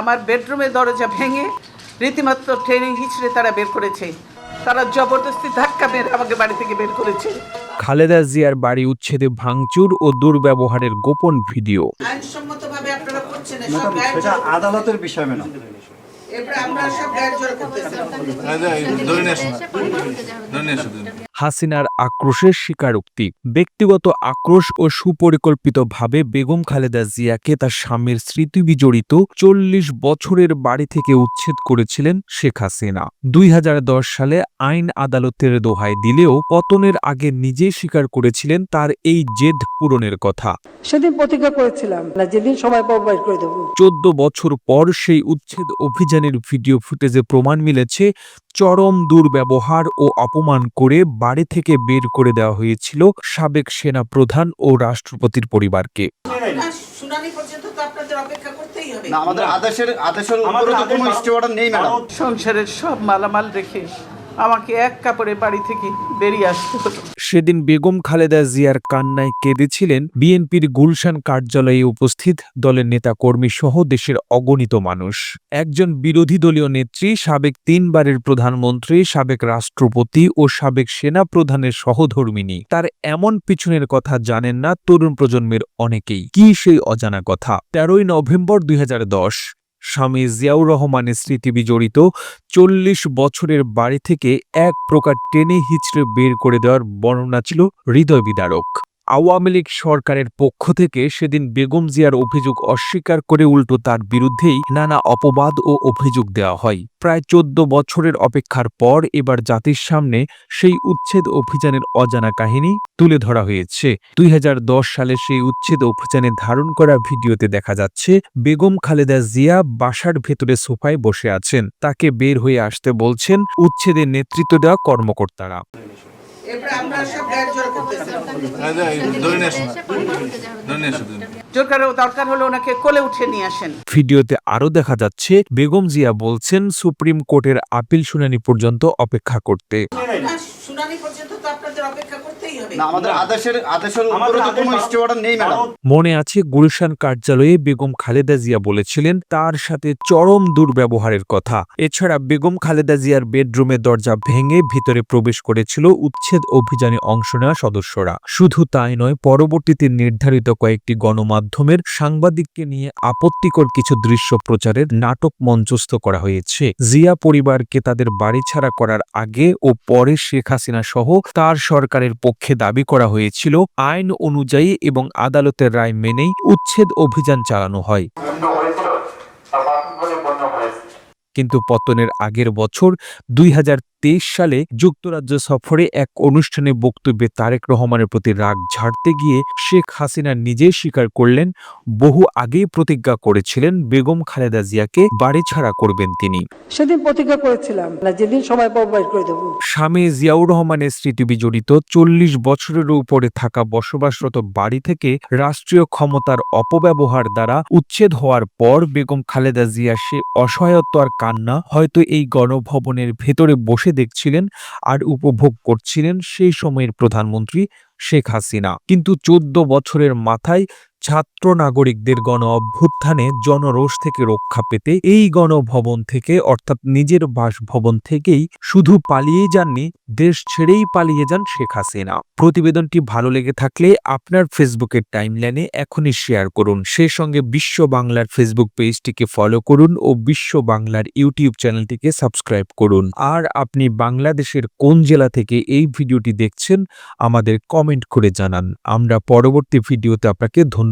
আমার বেডরুমের দরজা ভেঙে রীতিমাত্র ট্রেনিং হিচড়ে তারা বের করেছে। তারা জবরদস্তি ধাক্কা মেরে আমাকে বাড়ি থেকে বের করেছে। খালেদা জিয়ার বাড়ি উচ্ছেদে ভাঙচুর ও দুর্ব্যবহারের গোপন ভিডিও। আইনসম্মতভাবে আপনারা করছেন আদালতের বিষয় এরপরে আমরা সব গায়ের জোর করতেছি। ধরে নিয়ে আসুন। ধরে নিয়ে আসুন। হাসিনার আক্রোশের স্বীকারোক্তি। ব্যক্তিগত আক্রোশ ও সুপরিকল্পিতভাবে বেগম খালেদা জিয়াকে তার স্বামীর স্মৃতি বিজড়িত চল্লিশ বছরের বাড়ি থেকে উচ্ছেদ করেছিলেন শেখ হাসিনা। দুই সালে আইন আদালতের দোহাই দিলেও পতনের আগে নিজেই স্বীকার করেছিলেন তার এই জেদ পূরণের কথা। সেদিন প্রতিজ্ঞা করেছিলাম যেদিন পাবো বাইর করে দেবো। চোদ্দ বছর পর সেই উচ্ছেদ অভিযানের ভিডিও ফুটেজে প্রমাণ মিলেছে চরম দুর্ব্যবহার ও অপমান করে বাড়ি থেকে বের করে দেওয়া হয়েছিল সাবেক সেনা প্রধান ও রাষ্ট্রপতির পরিবারকে। না, শুনানি পর্যন্ত তো আপনাদের অপেক্ষা করতেই হবে। না আমাদের আদেশের আদেশের উপরে তো কোনো স্টে অর্ডার নেই ম্যাডাম। সংসারের সব মালামাল রেখে আমাকে এক কাপড়ে বাড়ি থেকে বেরিয়ে আসতে হলো সেদিন বেগম খালেদা জিয়ার কান্নায় কেঁদেছিলেন বিএনপির গুলশান কার্যালয়ে উপস্থিত দলের নেতাকর্মী সহ দেশের অগণিত মানুষ। একজন বিরোধী দলীয় নেত্রী, সাবেক তিনবারের প্রধানমন্ত্রী, সাবেক রাষ্ট্রপতি ও সাবেক সেনা প্রধানের সহধর্মিনী তার এমন পিছনের কথা জানেন না তরুণ প্রজন্মের অনেকেই। কি সেই অজানা কথা? তেরোই নভেম্বর দুই হাজার দশ স্বামী জিয়াউর রহমানের স্মৃতি বিজড়িত চল্লিশ বছরের বাড়ি থেকে এক প্রকার টেনে হিচড়ে বের করে দেওয়ার বর্ণনা ছিল হৃদয় বিদারক। আওয়ামী লীগ সরকারের পক্ষ থেকে সেদিন বেগম জিয়ার অভিযোগ অস্বীকার করে উল্টো তার বিরুদ্ধেই নানা অপবাদ ও অভিযোগ দেওয়া হয়। প্রায় চোদ্দ বছরের অপেক্ষার পর এবার জাতির সামনে সেই উচ্ছেদ অভিযানের অজানা কাহিনী তুলে ধরা হয়েছে। দুই হাজার দশ সালে সেই উচ্ছেদ অভিযানে ধারণ করা ভিডিওতে দেখা যাচ্ছে, বেগম খালেদা জিয়া বাসার ভেতরে সোফায় বসে আছেন। তাকে বের হয়ে আসতে বলছেন উচ্ছেদের নেতৃত্ব দেওয়া কর্মকর্তারা। দরকার দরকার হলে ওনাকে কোলে উঠে নিয়ে আসেন। ভিডিওতে আরও দেখা যাচ্ছে বেগম জিয়া বলছেন সুপ্রিম কোর্টের আপিল শুনানি পর্যন্ত অপেক্ষা করতে। মনে আছে গুলশান কার্যালয়ে বেগম খালেদা জিয়া বলেছিলেন তার সাথে চরম দুর্ব্যবহারের কথা। এছাড়া বেগম খালেদা জিয়ার বেডরুমের দরজা ভেঙে ভিতরে প্রবেশ করেছিল উচ্ছেদ অভিযানে অংশ নেওয়া সদস্যরা। শুধু তাই নয় পরবর্তীতে নির্ধারিত কয়েকটি গণমাধ্যমের সাংবাদিককে নিয়ে আপত্তিকর কিছু দৃশ্য প্রচারের নাটক মঞ্চস্থ করা হয়েছে। জিয়া পরিবারকে তাদের বাড়ি ছাড়া করার আগে ও পরে শেখ হাসিনা সহ তার সরকারের পক্ষে দাবি করা হয়েছিল, আইন অনুযায়ী এবং আদালতের রায় মেনেই উচ্ছেদ অভিযান চালানো হয়। কিন্তু পতনের আগের বছর দুই হাজার সালে যুক্তরাজ্য সফরে এক অনুষ্ঠানে বক্তব্যে তারেক রহমানের প্রতি রাগ ঝাড়তে গিয়ে শেখ হাসিনা নিজেই স্বীকার করলেন বহু আগেই প্রতিজ্ঞা করেছিলেন বেগম খালেদা জিয়াকে বাড়ি ছাড়া করবেন তিনি। সেদিন প্রতিজ্ঞা করেছিলাম যেদিন সময় পাবো করে দেবো। স্বামী জিয়াউর রহমানের স্মৃতি বিজড়িত চল্লিশ বছরের উপরে থাকা বসবাসরত বাড়ি থেকে রাষ্ট্রীয় ক্ষমতার অপব্যবহার দ্বারা উচ্ছেদ হওয়ার পর বেগম খালেদা জিয়া সে অসহায়ত্ব আর কান্না হয়তো এই গণভবনের ভেতরে বসে দেখছিলেন আর উপভোগ করছিলেন সেই সময়ের প্রধানমন্ত্রী শেখ হাসিনা। কিন্তু চোদ্দ বছরের মাথায় ছাত্র নাগরিকদের গণ অভ্যুত্থানে জনরোষ থেকে রক্ষা পেতে এই গণভবন থেকে, অর্থাৎ নিজের বাসভবন থেকেই শুধু পালিয়ে যাননি, দেশ ছেড়েই পালিয়ে যান শেখ হাসিনা। প্রতিবেদনটি ভালো লেগে থাকলে আপনার ফেসবুকের টাইমলাইনে এখনই শেয়ার করুন। সেই সঙ্গে বিশ্ব বাংলার ফেসবুক পেজটিকে ফলো করুন ও বিশ্ব বাংলার ইউটিউব চ্যানেলটিকে সাবস্ক্রাইব করুন। আর আপনি বাংলাদেশের কোন জেলা থেকে এই ভিডিওটি দেখছেন, আমাদের কমেন্ট করে জানান। আমরা পরবর্তী ভিডিওতে আপনাকে